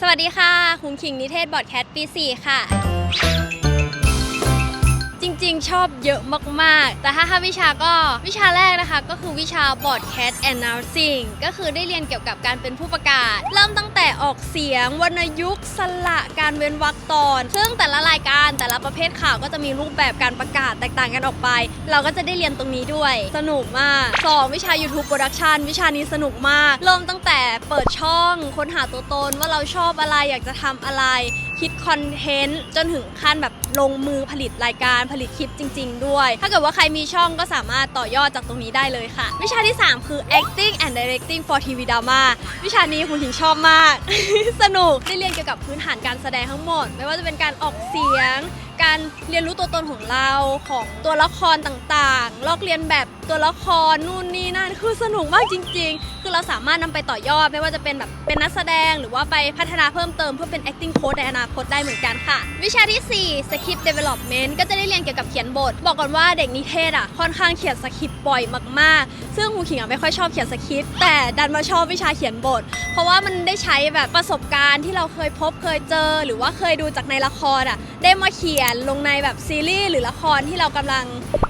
สวัสดีค่ะ คุณคิงนิเทศบอดแคสต์ปี 4 ค่ะ งชอบเยอะมากๆ แต่ถ้าถ้าวิชาก็วิชาแรกนะคะก็คือวิชา Broadcast Announcing ก็คือได้เรียนเกี่ยวกับการเป็นผู้ประกาศ เริ่มตั้งแต่ออกเสียงวรรณยุกต์สละการเว้นวรรคตอน ซึ่งแต่ละรายการแต่ละประเภทข่าวก็จะมีรูปแบบการประกาศแตกต่างกันออกไป เราก็จะได้เรียนตรงนี้ด้วย สนุกมาก 2 วิชา YouTube Production วิชานี้สนุกมาก เริ่มตั้งแต่เปิดช่องค้นหาตัวตนว่าเราชอบอะไรอยากจะทำอะไร คิดคอนเทนต์จนถึงขั้นแบบลงมือผลิตรายการผลิตคลิปจริง ๆ ด้วย ถ้าเกิดว่าใครมีช่องก็สามารถต่อยอดจากตรงนี้ได้เลยค่ะ วิชาที่ 3 คือ acting and directing for TV drama วิชานี้คุณถิงชอบมาก สนุกได้เรียนเกี่ยวกับพื้นฐานการแสดงทั้งหมด ไม่ว่าจะเป็นการออกเสียง การเรียนรู้ตัวตนของเราของตัวละครต่างๆ ลอกเรียนแบบตัวละครนู่นนี่นั่นคือสนุกมากจริง ๆ คือเราสามารถนำไปต่อยอดไม่ว่าจะเป็นแบบเป็นนักแสดง หรือว่าไปพัฒนาเพิ่มเติมเพื่อเป็น acting coach ในอนาคตได้เหมือนกันค่ะ วิชาที่ 4 script development ก็จะได้เรียนเกี่ยวกับเขียนบท บอกก่อนว่าเด็กนิเทศอะค่อนข้างเขียนสคริปต์บ่อยมากๆ ซึ่งครูขิงอะไม่ค่อยชอบเขียนสคริปต์แต่ดันมาชอบวิชาเขียนบท เพราะว่ามันได้ใช้แบบประสบการณ์ที่เราเคยพบเคยเจอ หรือว่าเคยดูจากในละครอะได้มาเขียนลงในแบบซีรีส์หรือละครที่เรากำลัง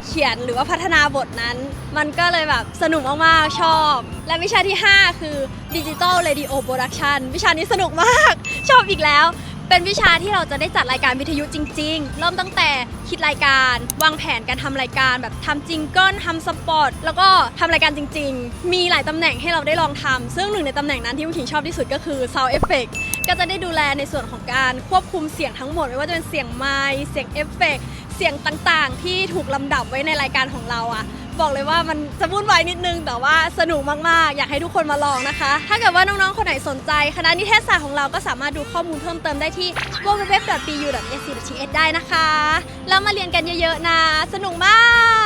เขียนหรือว่าพัฒนาบทนั้น มันก็เลยแบบสนุกมากๆชอบ และวิชาที่ 5 คือดิจิ t a ลเรดิโอโปรดักชันวิชานี้สนุกมาก ชอบอีกแล้ว เป็นวิชาที่เราจะได้จัดรายการวิทยุจริง ๆ เริ่มตั้งแต่คิดรายการ วางแผนการทำรายการ แบบทำจิงเกิลทำสปอตแล้วก็ทำรายการจริง ๆ มีหลายตำแหน่งให้เราได้ลองทำซึ่งหนึ่งในตำแหน่งนั้นที่ผู้ขิงชอบที่สุดก็คือ Sound Effect ก็จะได้ดูแลในส่วนของการควบคุมเสียงทั้งหมด ไม่ว่าจะเป็นเสียงไมค์เสียงเอฟเฟกต์ เสียงต่างๆ ที่ถูกลำดับไว้ในรายการของเราอะบอกเลยว่ามันจะวุ่นวายนิดนึง แต่ว่าสนุกมากๆ อยากให้ทุกคนมาลองนะคะ ถ้าเกิดว่าน้องๆ คนไหนสนใจ คณะนิเทศศาสตร์ของเราก็สามารถดูข้อมูลเพิ่มเติมได้ที่ www.pu.ac.th ได้นะคะ แล้วมาเรียนกันเยอะๆนะ สนุกมาก